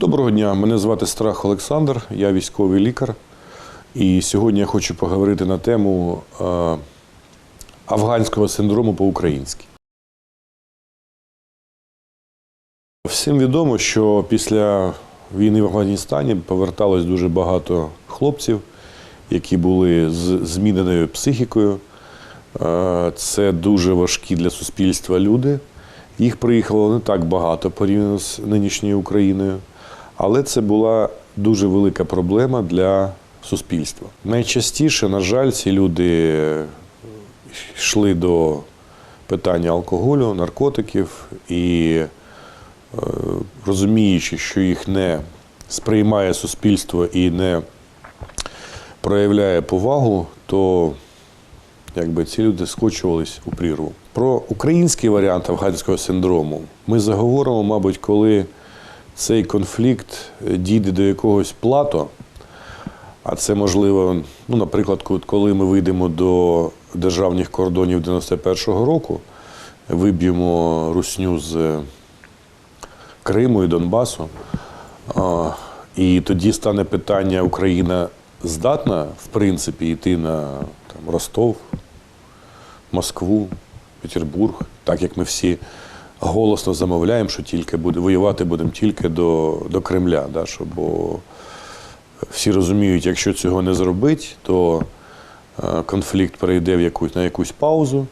Доброго дня, мене звати Страх Олександр, я військовий лікар. І сьогодні я хочу поговорити на тему е, афганського синдрому по-українськи. Всім відомо, що після війни в Афганістані поверталось дуже багато хлопців, які були з зміненою психікою. Е, Це дуже важкі для суспільства люди. Їх приїхало не так багато порівняно з нинішньою Україною, але це була дуже велика проблема для суспільства. Найчастіше, на жаль, ці люди йшли до питання алкоголю, наркотиків і е, розуміючи, що їх не сприймає суспільство і не проявляє повагу, то якби ці люди скочувались у прірву. Про український варіант афганського синдрому ми заговоримо, мабуть, коли цей конфлікт дійде до якогось плато. А це можливо, ну, наприклад, коли ми вийдемо до державних кордонів 91-го року, виб'ємо русню з Криму і Донбасу. І тоді стане питання: Україна здатна, в принципі, йти на там, Ростов, Москву, Петербург, так як ми всі голосно замовляємо, що тільки буде воювати будемо тільки до, до Кремля. Да, що, бо всі розуміють, якщо цього не зробити, то е, конфлікт перейде в якусь, на якусь паузу.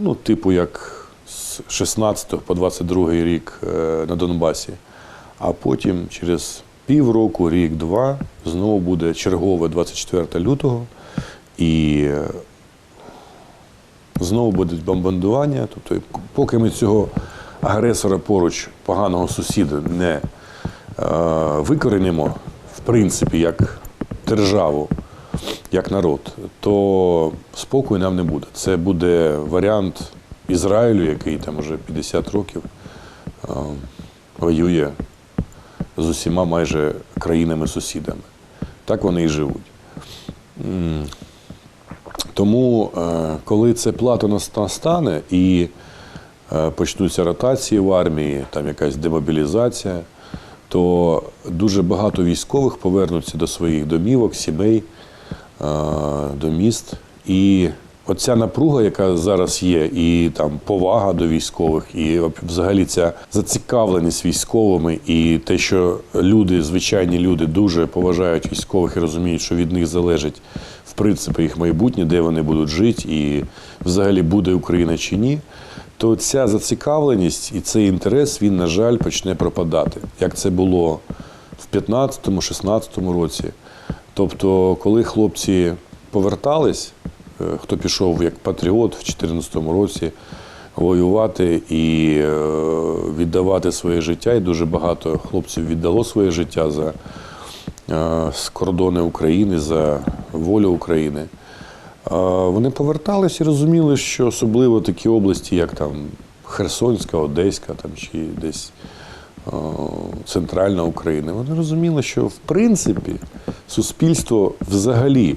Ну, типу, як з 16 по 22 рік е, на Донбасі. А потім через півроку, рік-два, знову буде чергове 24 лютого. І е, знову будуть бомбардування. Тобто, поки ми цього агресора поруч, поганого сусіда, не е, викоренимо, в принципі, як державу, як народ, то спокою нам не буде. Це буде варіант Ізраїлю, який там уже 50 років е, воює з усіма майже країнами-сусідами. Так вони і живуть. Тому, е, коли це плато настане і е, почнуться ротації в армії, там якась демобілізація, то дуже багато військових повернуться до своїх домівок, сімей, е, до міст. І оця напруга, яка зараз є, і там повага до військових, і взагалі ця зацікавленість військовими, і те, що люди, звичайні люди, дуже поважають військових і розуміють, що від них залежить в принципі їх майбутнє, де вони будуть жити, і взагалі буде Україна чи ні. То ця зацікавленість і цей інтерес, він, на жаль, почне пропадати, як це було в 15-16 році. Тобто, коли хлопці повертались, хто пішов як патріот в 2014 році воювати і е, віддавати своє життя, і дуже багато хлопців віддало своє життя за е, кордони України, за волю України. Вони повертались і розуміли, що особливо такі області, як там Херсонська, Одеська там, чи десь е, центральна Україна, вони розуміли, що в принципі суспільство взагалі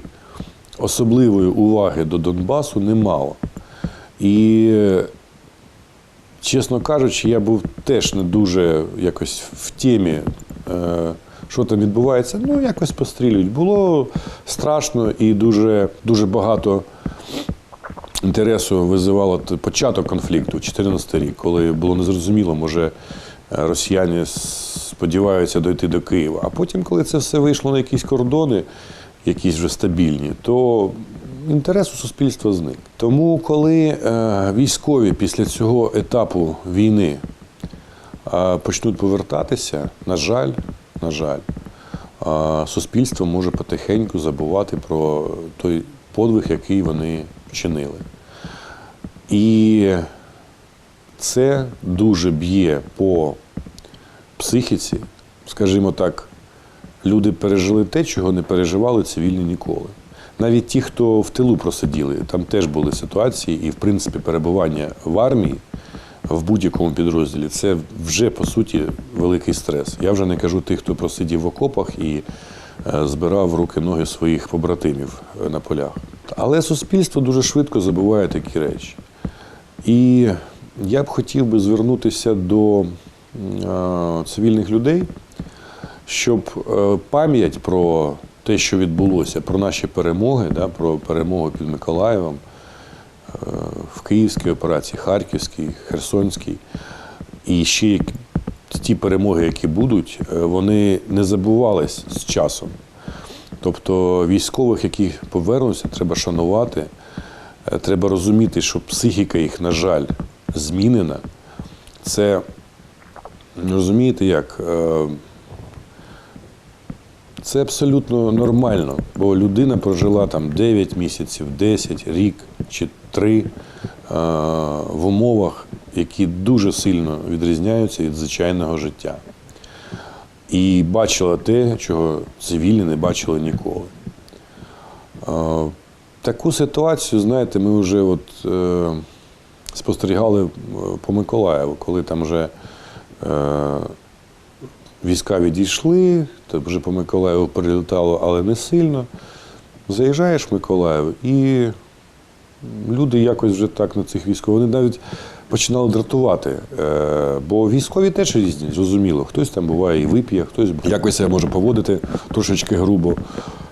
особливої уваги до Донбасу не мало. І, чесно кажучи, я був теж не дуже якось в темі. е, що там відбувається, ну якось пострілюють. Було страшно і дуже, дуже багато інтересу визивало початок конфлікту, 14 рік, коли було незрозуміло, може е, росіяни сподіваються дойти до Києва. А потім, коли це все вийшло на якісь кордони, якісь вже стабільні, то інтерес у суспільства зник. Тому, коли е, військові після цього етапу війни почнуть повертатися, на жаль, на жаль, суспільство може потихеньку забувати про той подвиг, який вони вчинили. І це дуже б'є по психіці, скажімо так, люди пережили те, чого не переживали цивільні ніколи. Навіть ті, хто в тилу просиділи, там теж були ситуації, і, в принципі, перебування в армії в будь-якому підрозділі це вже по суті великий стрес. Я вже не кажу тих, хто просидів в окопах і е, збирав руки ноги своїх побратимів е, на полях. Але суспільство дуже швидко забуває такі речі. І я б хотів би звернутися до е, цивільних людей, щоб е, пам'ять про те, що відбулося, про наші перемоги, да, про перемогу під Миколаєвом е, в Київській операції, Харківській, Херсонській, і ще ті перемоги, які будуть, е, вони не забувались з часом. Тобто військових, які повернуться, треба шанувати. Треба розуміти, що психіка їх, на жаль, змінена. Це розумієте як? Це абсолютно нормально, бо людина прожила там 9 місяців, 10, рік чи 3 е, в умовах, які дуже сильно відрізняються від звичайного життя. І бачила те, чого цивільні не бачили ніколи. Е, Таку ситуацію, знаєте, ми вже от, е, спостерігали е, по Миколаєву, коли там вже е, війська відійшли, вже по Миколаєву прилітало, але не сильно. Заїжджаєш в Миколаїв, і люди якось вже так на цих військових. Вони навіть починали дратувати. Е, бо військові теж різні, зрозуміло. Хтось там буває і вип'є, хтось якось себе може поводити трошечки грубо.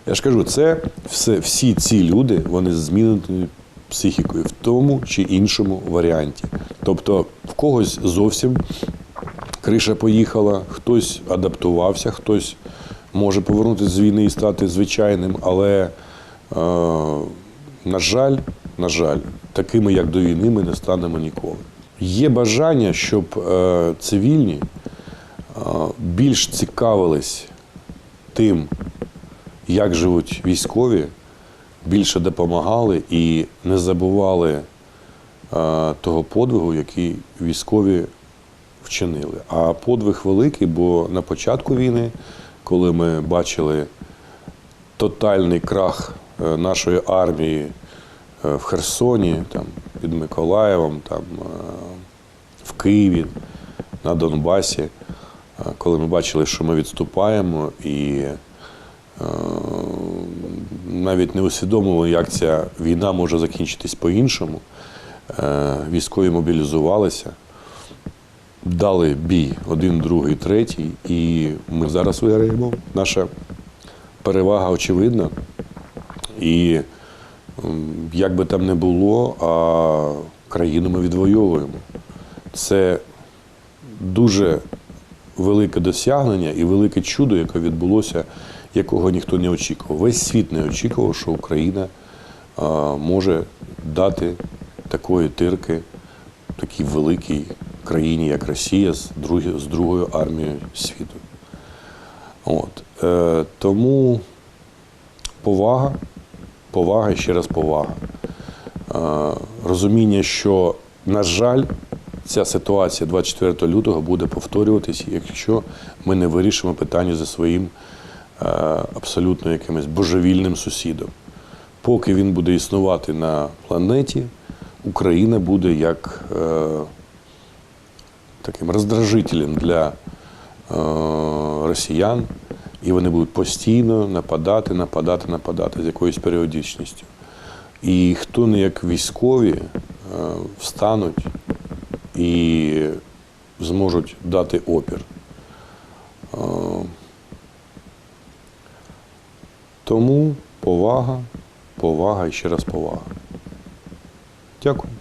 Я ж кажу, це все, всі ці люди, вони з зміненою психікою в тому чи іншому варіанті. Тобто в когось зовсім криша поїхала, хтось адаптувався, хтось може повернутися з війни і стати звичайним, але, е, на жаль, на жаль, такими, як до війни, ми не станемо ніколи. Є бажання, щоб е, цивільні е, більш цікавились тим, як живуть військові, більше допомагали і не забували е, того подвигу, який військові вчинили. А подвиг великий, бо на початку війни, коли ми бачили тотальний крах е, нашої армії е, в Херсоні, там, під Миколаєвом, там, е, в Києві, на Донбасі, коли ми бачили, що ми відступаємо і навіть не усвідомили, як ця війна може закінчитись по-іншому. Військові мобілізувалися, дали бій один, другий, третій, і ми зараз виграємо. Наша перевага очевидна. І як би там не було, а країну ми відвоюємо. Це дуже велике досягнення і велике чудо, яке відбулося, якого ніхто не очікував. Весь світ не очікував, що Україна може дати такої тирки такій великій країні, як Росія, з, другі, з другою армією світу. От. Е, тому повага, повага і ще раз повага. Е, розуміння, що, на жаль, ця ситуація 24 лютого буде повторюватися, якщо ми не вирішимо питання зі своїм е, абсолютно якимось божевільним сусідом. Поки він буде існувати на планеті, Україна буде як е, таким роздражителем для е, росіян, і вони будуть постійно нападати, нападати, нападати з якоюсь періодичністю. І хто не як військові е, встануть і зможуть дати опір. Е, Тому повага, повага і ще раз повага. Дякую.